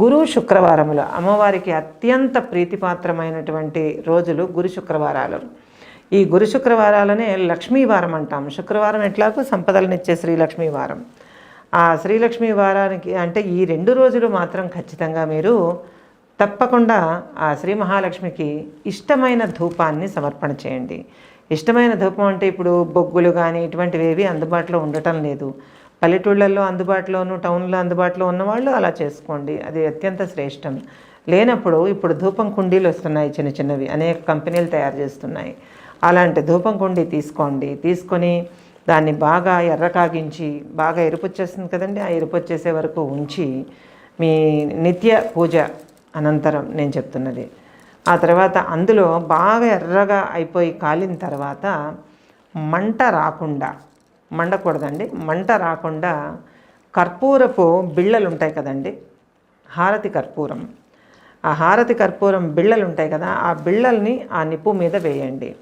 గురు శుక్రవారములు అమ్మవారికి అత్యంత ప్రీతిపాత్రమైనటువంటి రోజులు గురు శుక్రవారాలు. ఈ గురు శుక్రవారాలనే లక్ష్మీవారం అంటాం శుక్రవారం ఎట్లాగో సంపదలనిచ్చే శ్రీలక్ష్మీ వారం. ఆ శ్రీలక్ష్మి వారానికి అంటే ఈ రెండు రోజులు మాత్రం ఖచ్చితంగా మీరు తప్పకుండా ఆ శ్రీ మహాలక్ష్మికి ఇష్టమైన ధూపాన్ని సమర్పణ చేయండి. ఇష్టమైన ధూపం అంటే ఇప్పుడు బొగ్గులు కానీ ఇటువంటివి ఏవి అందుబాటులో ఉండటం లేదు. పల్లెటూళ్ళల్లో అందుబాటులోను టౌన్లో అందుబాటులో ఉన్నవాళ్ళు అలా చేసుకోండి. అది అత్యంత శ్రేష్టం. లేనప్పుడు ఇప్పుడు ధూపం కుండీలు వస్తున్నాయి చిన్న చిన్నవి. అనేక కంపెనీలు తయారు చేస్తున్నాయి. అలాంటి ధూపం కుండీ తీసుకోండి. తీసుకొని దాన్ని బాగా ఎర్ర కాగించి బాగా ఎరుపు వచ్చేస్తుంది కదండి. ఆ ఎరుపు వచ్చేసే వరకు ఉంచి మీ నిత్య పూజ అనంతరం నేను చెప్తున్నది. ఆ తర్వాత అందులో బాగా ఎర్రగా అయిపోయి కాలిన తర్వాత మంట రాకుండా మండకూడదండి. మంట రాకుండా కర్పూరపు బిళ్ళలు ఉంటాయి కదండి. హారతి కర్పూరం. ఆ హారతి కర్పూరం బిళ్ళలు ఉంటాయి కదా ఆ బిళ్ళల్ని ఆ నిప్పు మీద వేయండి.